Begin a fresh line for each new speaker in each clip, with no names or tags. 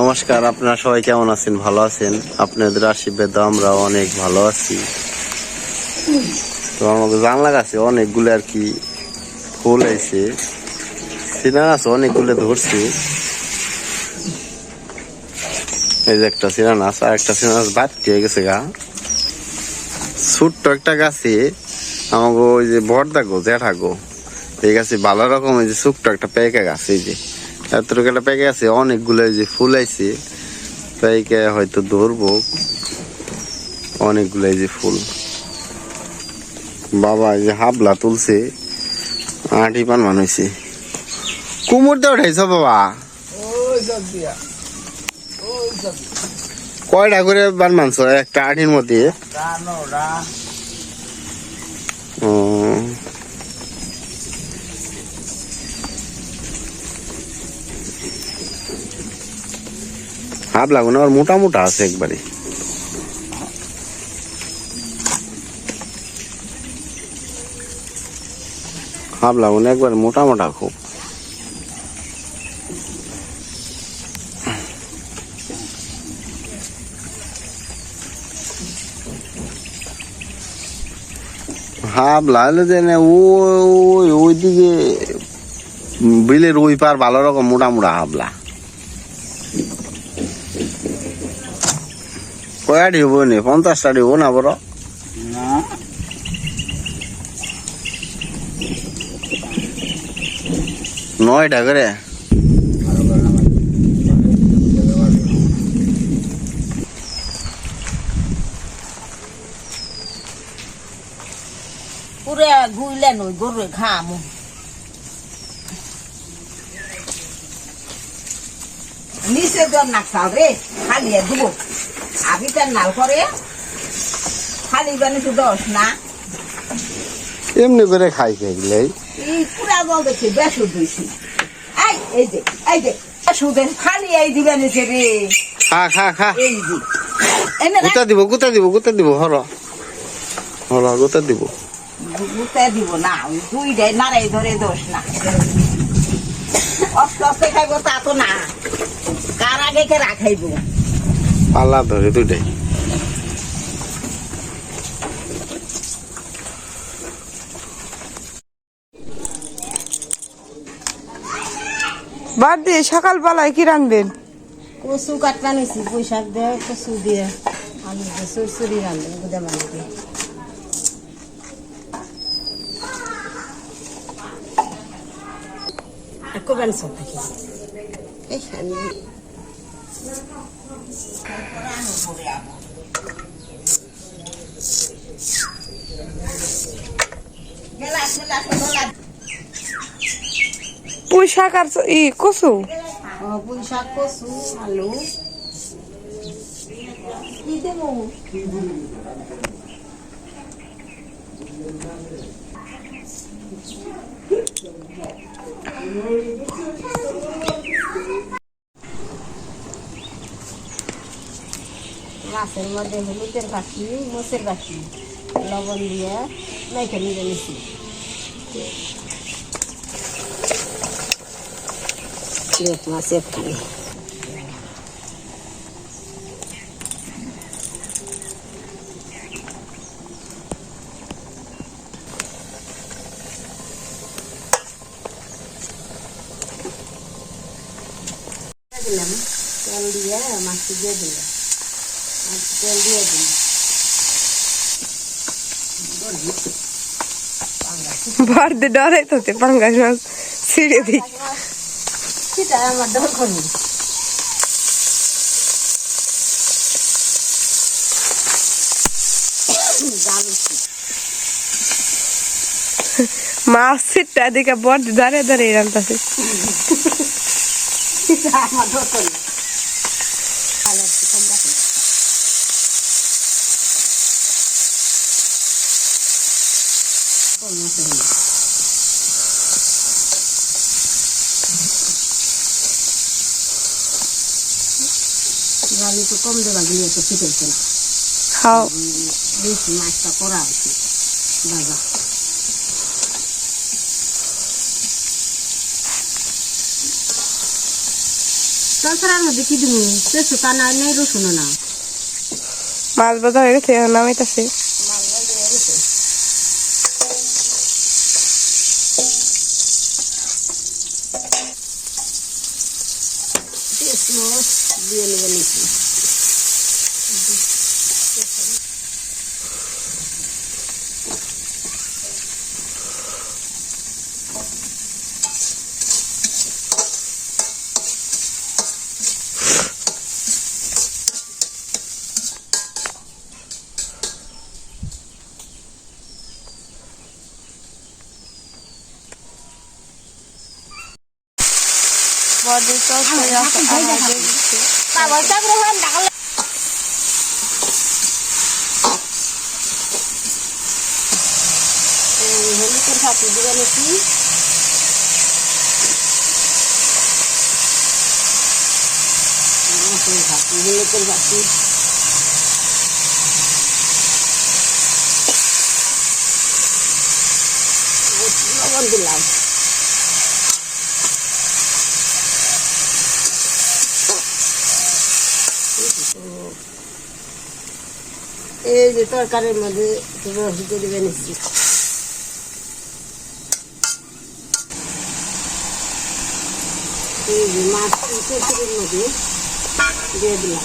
নমস্কার, আপনারা সবাই কেমন আছেন? ভালো আছেন? আপনাদের আশীর্বাদ আমরা অনেক ভালো আছি। তো আমাকে জানলা গাছে অনেকগুলো আর কি ফুল আইছে। সিনা গাছে অনেকগুলো ধরছে। এই যে একটা সিনা নাচ আর একটা সিনা নাচ বাদ হয়ে গেছে গা। ছোট্ট একটা গাছে আমাকে ওই যে বর্দা গো, জ্যাঠা গো। এই গাছে ভালো রকম এই যে ছোট্ট একটা পেঁকা গাছ, এই যে। এতটুকু একটা পেকে আছে অনেকগুলো যে ফুল আইছে পেকে হয়তো ধরবো। অনেকগুলো যে ফুল। বাবা যে হাবলা তুলছে আটি পান মানুষে কুমুর দিয়ে উঠাইছ বাবা? কয়টা করে বান মানছ একটা আটির মধ্যে? ও। হাফ লাগো না আর মোটা মোটা আছে একবারে। হাফ লাগো না, একবারে মোটা মোটা খুব। হাফ লাগলে যে ওই ওইদিকে বিলের ওই পার ভালো রকম মোটা মোটা হাবলা। কয়াটি হব নি? পঞ্চাশটা হব না বড়? নয়টা করে?
পুরে ঘুরলে নই গরু ঘামু। নিচে দর নাকসাল রে, খালি দিব। আবি তার নাল করে খালি বানি তো দশ না?
এমনি করে খাই খাই গেলে
এই পুরা জল দেখছি বেসু দিয়েছি এই এই যে এই যে খালি এই দিবে নিচে রে।
খা খা খা।
এই যে।
গুতা দিব গুতা দিব গুতা দিব হর হর গুতা দিব।
গুতে দিব না ওই দুইটাই নাড়াই ধরে দোষ না। অস্তে অস্তে খাইব তা তো না। কার আগে কে রাখাইব?
পাল্লা ধরে দুটাই
বাদ দিয়ে সকালবেলায় কি রানবেন?
কচু কাটবা নিছি বৈশাখ দিয়ে কচু দিয়ে। আলু দিয়ে চুরচুরি রান্ধেন গুদা মাছ দিয়ে কবেন সব থাকি
পুঁই শাক আর ই কচু?
বৈশাখ কচু আলু। কি দেবো? মাছের মধ্যে হলুদের বাকি মোচের বাকি লবণ দিয়ে মেখে নিয়ে নিছি দেখ মাছের খানি দিলাম তেল দিয়ে মাছটি দিয়ে দিলাম মাছ তেল দিয়ে
ভার দিয়ে ডরাই তো পাঙ্গাস মাছ ছিঁড়ে দিই।
সেটা আমার
মাছ ছিটটা দিকে বর দাঁড়িয়ে দাঁড়িয়ে রান্তাছে।
আমার ভালো একটু কম রাখুন কম আছে হলো। জানি তো কম দেওয়া গিয়ে তো শিখেছে না।
খাও
বেশি মাছটা করা আছে বাবা চলছাড়ার মধ্যে কি দিব তেসু তা নাই রসুন না
মাছ বাজা হয়ে গেছে নামাইতাছে। গেছে আমার দেখছি
বাবা চাকরি হয় ডাকলে
হলুদের ফাঁকি নিচ্ছি হলুদের ফাঁকি হলুদের ফাঁকি লবণ দিলাম এই যে তরকারির মধ্যে রস দিয়ে দিবে নিচ্ছি এই যে মাছ চচড়ির মধ্যে দিয়ে দিলাম।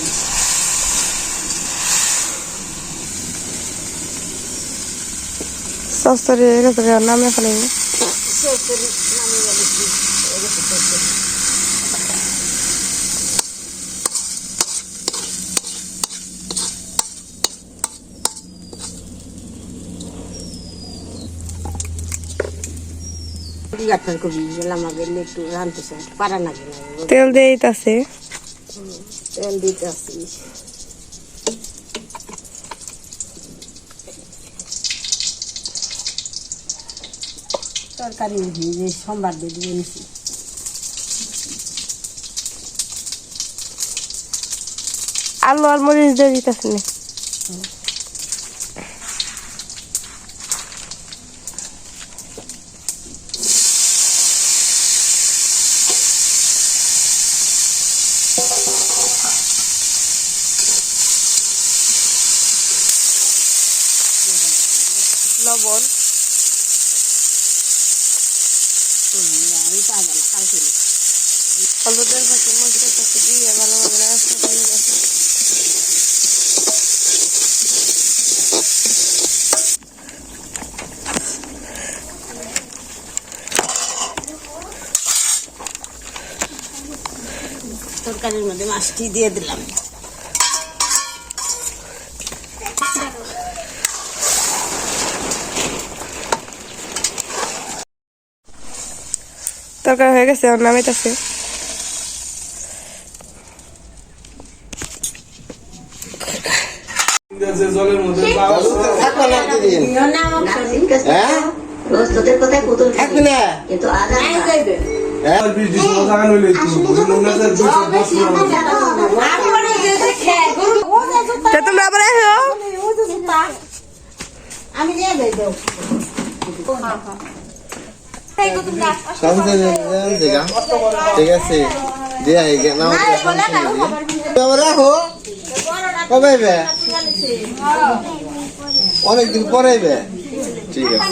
সস তৈরি হয়ে গেছে এখন নামিয়ে ফেলাইব
চচড়ি নামিয়ে দিচ্ছি এই যে চচ্চড়ি। দুই আটটার কবি গেলাম আগে একটু রাঁধতেছে পারা না?
তেল দিয়ে দিতেছে।
তেল দিতে তরকারি যে সোমবার দিয়ে দিয়ে নিছি।
আলু আর মরিচ দিয়ে দিতেছে না। লবণ। হলুদের পাশে মরিচের পাশে দিয়ে ভালোভাবে নাড়াচাড়া করে
তরকারির মধ্যে মাছটি দিয়ে দিলাম।
তরকারি হয়ে গেছে এখন নামাইতেছে।
জলের মধ্যে
তোমরা আবার আসো
আমি দেব
ঠিক আছে দিয়া হয়ে গেল রাখো কবে আইবে? অনেকদিন পরে আইবে ঠিক আছে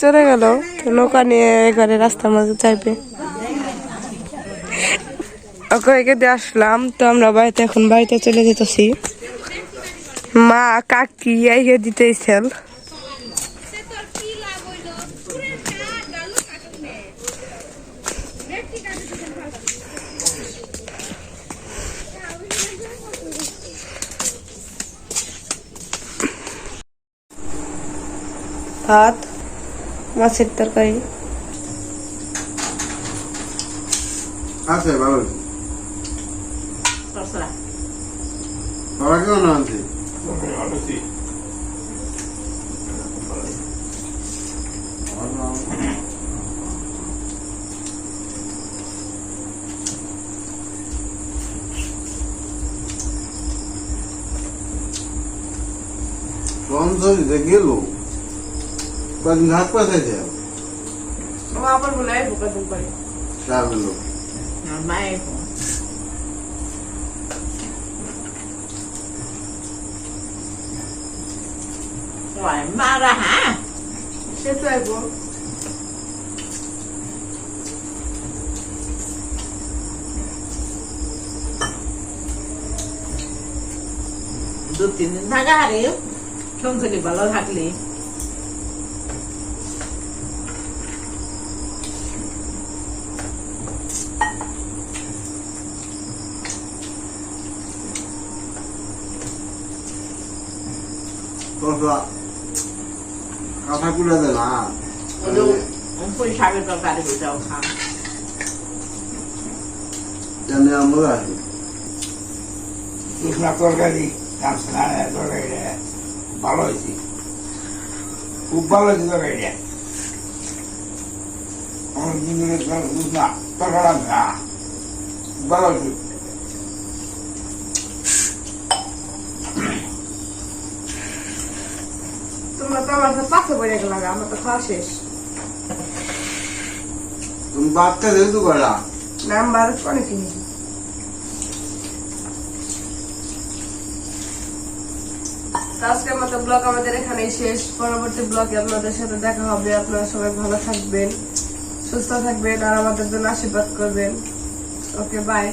চলে গেল নৌকা নিয়ে এবারে রাস্তার মাঝে চাইবে ওকে দিয়ে আসলাম, তো আমরা বাড়িতে এখন বাড়িতে চলে যেতেছি। মা কাকি আইগে দিতেছেন ভাত মাছের তরকারি।
আছে ভালো বাবা কেমন আছে কোন শরীরে গেল কদিন ঘাট পাঠাইছে
আবার বলে বোকা দিন করে।
চার লোক
মায়ের মারা হ্যাঁ?
সে তো আইবো
দু তিন দিন থাকা হারে সংসারে ভালো থাকলে?
কথা না।
পুরি তরকারি
জানি আমরা
শুকনা তরকারি কাঁচনা তরকারিটা ভালো হয়েছে। খুব ভালো হয়েছে তরকারিটা। আমার দুজনের শুকনা তরকারি ভালো হয়েছে
তোমরা তো আমার সাথে পাশে পড়ে গেলাম আমার তো খাওয়া শেষ।
তুমি বাচ্চা যেহেতু করা
নাম্বার অনেক কিনেছি আজকের মতো ব্লগ আমাদের এখানেই শেষ। পরবর্তী ব্লগে আপনাদের সাথে দেখা হবে। আপনারা সবাই ভালো থাকবেন সুস্থ থাকবেন আর আমাদের জন্য আশীর্বাদ করবেন। Okay bye